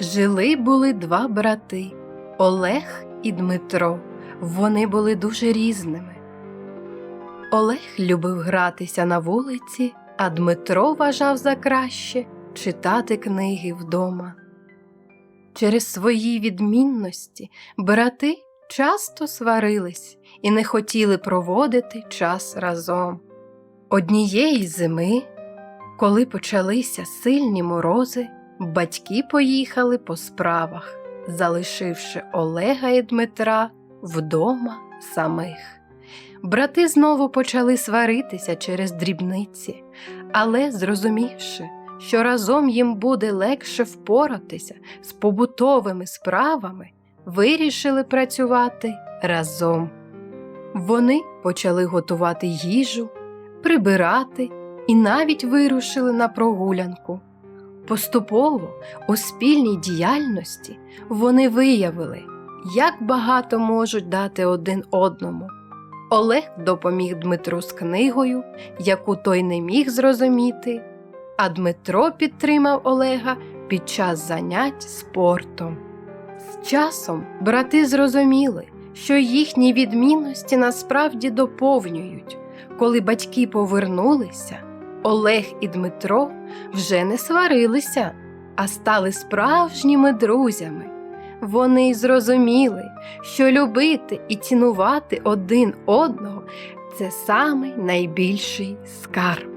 Жили були два брати Олег і Дмитро. Вони були дуже різними. Олег любив гратися на вулиці, а Дмитро вважав за краще читати книги вдома. Через свої відмінності брати часто сварились і не хотіли проводити час разом. Однієї зими, коли почалися сильні морози, батьки поїхали по справах, залишивши Олега і Дмитра вдома самих. Брати знову почали сваритися через дрібниці, але зрозумівши, що разом їм буде легше впоратися з побутовими справами, вирішили працювати разом. Вони почали готувати їжу, прибирати і навіть вирушили на прогулянку. Поступово у спільній діяльності вони виявили, як багато можуть дати один одному. Олег допоміг Дмитру з книгою, яку той не міг зрозуміти, а Дмитро підтримав Олега під час занять спортом. З часом брати зрозуміли, що їхні відмінності насправді доповнюють. Коли батьки повернулися, Олег і Дмитро вже не сварилися, а стали справжніми друзями. Вони зрозуміли, що любити і цінувати один одного це самий найбільший скарб.